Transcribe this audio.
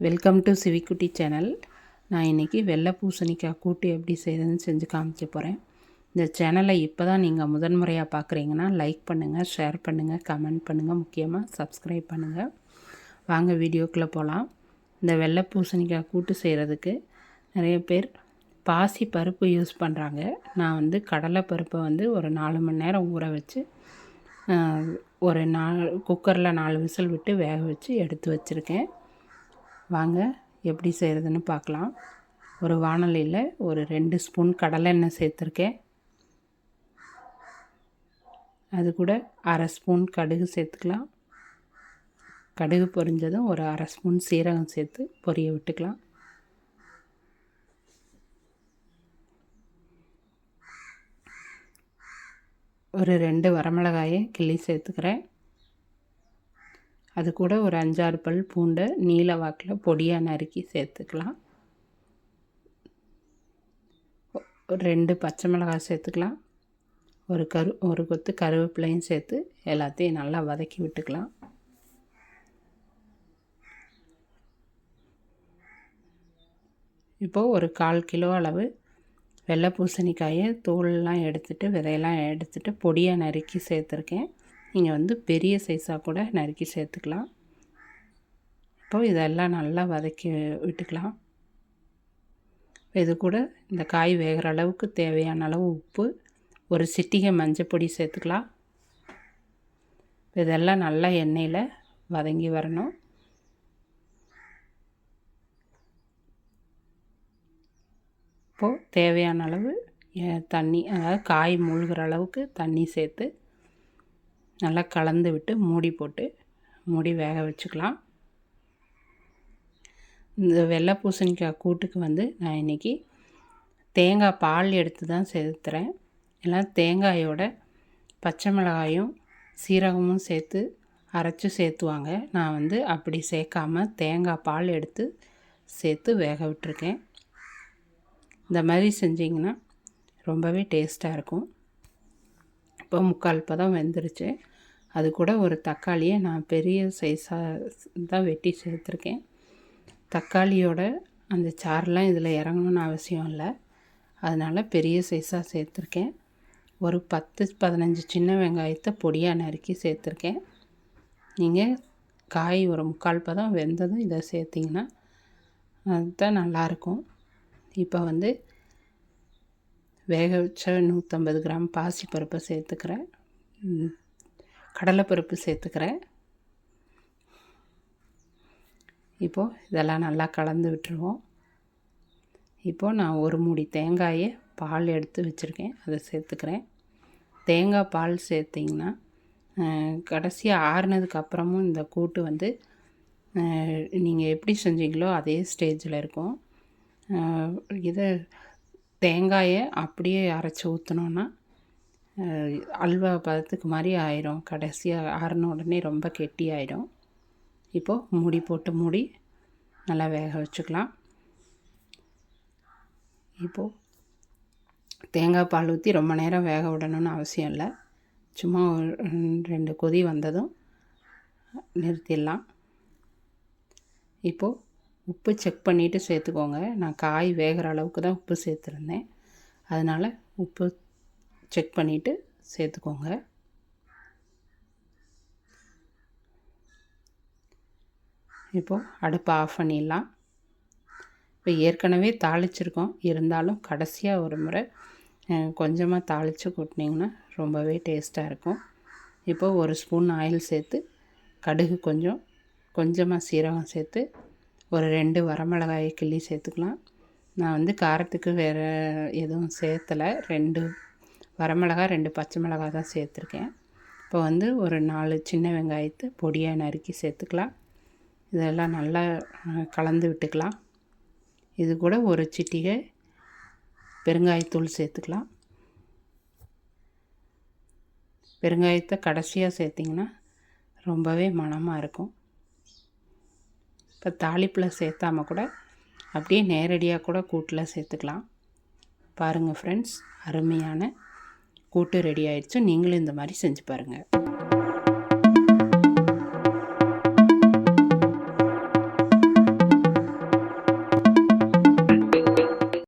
Welcome to சிவிக்குட்டி channel நான் இன்றைக்கி வெள்ளை பூசணிக்காய் கூட்டு எப்படி செய்கிறதுன்னு செஞ்சு காமிக்க போகிறேன் இந்த சேனலை இப்போ தான் நீங்கள் முதன்முறையாக பார்க்குறீங்கன்னா லைக் பண்ணுங்கள் ஷேர் பண்ணுங்கள் கமெண்ட் பண்ணுங்கள் முக்கியமாக சப்ஸ்கிரைப் பண்ணுங்கள் வாங்க வீடியோக்குள்ளே போகலாம் இந்த வெள்ளை பூசணிக்காய் கூட்டு செய்கிறதுக்கு நிறைய பேர் பாசி பருப்பு யூஸ் பண்ணுறாங்க நான் வந்து கடலை பருப்பை வந்து ஒரு நாலு மணி நேரம் ஊற வச்சு ஒரு நாலு குக்கரில் நாலு விசில் விட்டு வேக வச்சு எடுத்து வச்சுருக்கேன். வாங்க எப்படி செய்கிறதுன்னு பார்க்கலாம். ஒரு வானொலியில் ஒரு ரெண்டு ஸ்பூன் கடலை எண்ணெய் சேர்த்துருக்கேன். அது கூட அரை ஸ்பூன் கடுகு சேர்த்துக்கலாம். கடுகு பொரிஞ்சதும் ஒரு அரை ஸ்பூன் சீரகம் சேர்த்து பொரிய விட்டுக்கலாம். ஒரு ரெண்டு வரமிளகாயை கிள்ளி சேர்த்துக்கிறேன். அது கூட ஒரு அஞ்சாறு பல் பூண்டை நீல வாக்கில் பொடியாக நறுக்கி சேர்த்துக்கலாம். ரெண்டு பச்சை மிளகாய் சேர்த்துக்கலாம். ஒரு கரு ஒரு கொத்து கருவேப்பிலையும் சேர்த்து எல்லாத்தையும் நல்லா வதக்கி விட்டுக்கலாம். இப்போது ஒரு கால் கிலோ அளவு வெள்ளை பூசணிக்காயை தோல்லாம் எடுத்துகிட்டு விதையெல்லாம் எடுத்துகிட்டு பொடியாக நறுக்கி சேர்த்துருக்கேன். நீங்கள் வந்து பெரிய சைஸாக கூட நறுக்கி சேர்த்துக்கலாம். இப்போது இதெல்லாம் நல்லா வதக்கி விட்டுக்கலாம். இது கூட இந்த காய் வேகிற அளவுக்கு தேவையான அளவு உப்பு ஒரு சிட்டிகை மஞ்சள் பொடி சேர்த்துக்கலாம். இதெல்லாம் நல்லா எண்ணெயில் வதங்கி வரணும். இப்போது தேவையான அளவு தண்ணி அதாவது காய் மூழ்கிற அளவுக்கு தண்ணி சேர்த்து நல்லா கலந்து விட்டு மூடி போட்டு மூடி வேக வச்சுக்கலாம். இந்த வெள்ளை பூசணிக்காய் கூட்டுக்கு வந்து நான் இன்றைக்கி தேங்காய் பால் எடுத்து தான் சேர்த்துறேன் எல்லாம் தேங்காயோட பச்சை மிளகாயும் சீரகமும் சேர்த்து அரைச்சி சேர்த்துவாங்க. நான் வந்து அப்படி சேர்க்காம தேங்காய் பால் எடுத்து சேர்த்து வேக விட்டுருக்கேன். இந்த மாதிரி செஞ்சிங்கன்னா ரொம்பவே டேஸ்ட்டாக இருக்கும். இப்போ முக்கால் பதம் வெந்துருச்சு. அது கூட ஒரு தக்காளியை நான் பெரிய சைஸாக தான் வெட்டி சேர்த்துருக்கேன். தக்காளியோட அந்த சாரெலாம் இதில் இறங்கணும்னு அவசியம் இல்லை. அதனால் பெரிய சைஸாக சேர்த்துருக்கேன். ஒரு பத்து பதினஞ்சு சின்ன வெங்காயத்தை பொடியாக நறுக்கி சேர்த்துருக்கேன். நீங்கள் காய் ஒரு முக்கால் பதம் வெந்ததும் இதை சேர்த்திங்கன்னா அதுதான் நல்லாயிருக்கும். இப்போ வந்து வேக வச்ச நூற்றம்பது கிராம் பாசிப்பருப்பை சேர்த்துக்கிறேன். கடலைப்பருப்பு சேர்த்துக்கிறேன். இப்போது இதெல்லாம் நல்லா கலந்து விட்டுருவோம். இப்போது நான் ஒரு மூடி தேங்காயை பால் எடுத்து வச்சுருக்கேன். அதை சேர்த்துக்கிறேன். தேங்காய் பால் சேர்த்திங்கன்னா கடைசியாக ஆறுனதுக்கு அப்புறமும் இந்த கூட்டு வந்து நீங்கள் எப்படி செஞ்சீங்களோ அதே ஸ்டேஜில் இருக்கும். இதை தேங்காயை அப்படியே அரைச்சி ஊற்றினோன்னா அல்வா பதத்துக்கு மாதிரி ஆயிரும். கடைசியாக ஆறின உடனே ரொம்ப கெட்டி ஆயிரும். இப்போது மூடி போட்டு மூடி நல்லா வேக வச்சுக்கலாம். இப்போது தேங்காய் பால் ஊற்றி ரொம்ப நேரம் வேக விடணும்னு அவசியம் இல்லை. சும்மா ரெண்டு கொதி வந்ததும் நிறுத்திடலாம். இப்போது உப்பு செக் பண்ணிவிட்டு சேர்த்துக்கோங்க. நான் காய் வேகிற அளவுக்கு தான் உப்பு சேர்த்துருந்தேன். அதனால் உப்பு செக் பண்ணிவிட்டு சேர்த்துக்கோங்க. இப்போது அடுப்பை ஆஃப் பண்ணிடலாம். இப்போ ஏற்கனவே தாளிச்சிருக்கோம். இருந்தாலும் கடைசியாக ஒரு முறை கொஞ்சமாக தாளித்து கொட்டினீங்கன்னா ரொம்பவே டேஸ்ட்டாக இருக்கும். இப்போது ஒரு ஸ்பூன் ஆயில் சேர்த்து கடுகு கொஞ்சம் கொஞ்சமாக சீரகம் சேர்த்து ஒரு ரெண்டு வரமிளகாயை கிள்ளி சேர்த்துக்கலாம். நான் வந்து காரத்துக்கு வேறு எதுவும் சேர்த்தலை. ரெண்டு வரமிளகா ரெண்டு பச்சை மிளகா தான் சேர்த்துருக்கேன். இப்போ வந்து ஒரு நாலு சின்ன வெங்காயத்தை பொடியாக நறுக்கி சேர்த்துக்கலாம். இதெல்லாம் நல்லா கலந்து விட்டுக்கலாம். இது கூட ஒரு சிட்டிகை பெருங்காயத்தூள் சேர்த்துக்கலாம். பெருங்காயத்தை கடைசியாக சேர்த்திங்கன்னா ரொம்பவே மணமாக இருக்கும். இப்போ தாளிப்பில் சேர்த்தாம கூட அப்படியே நேரடியாக கூட கூட்டில் சேர்த்துக்கலாம். பாருங்கள் ஃப்ரெண்ட்ஸ் அருமையான கூட்டு ரெடி ஆயிடுச்சு. நீங்களும் இந்த மாதிரி செஞ்சு பாருங்கள்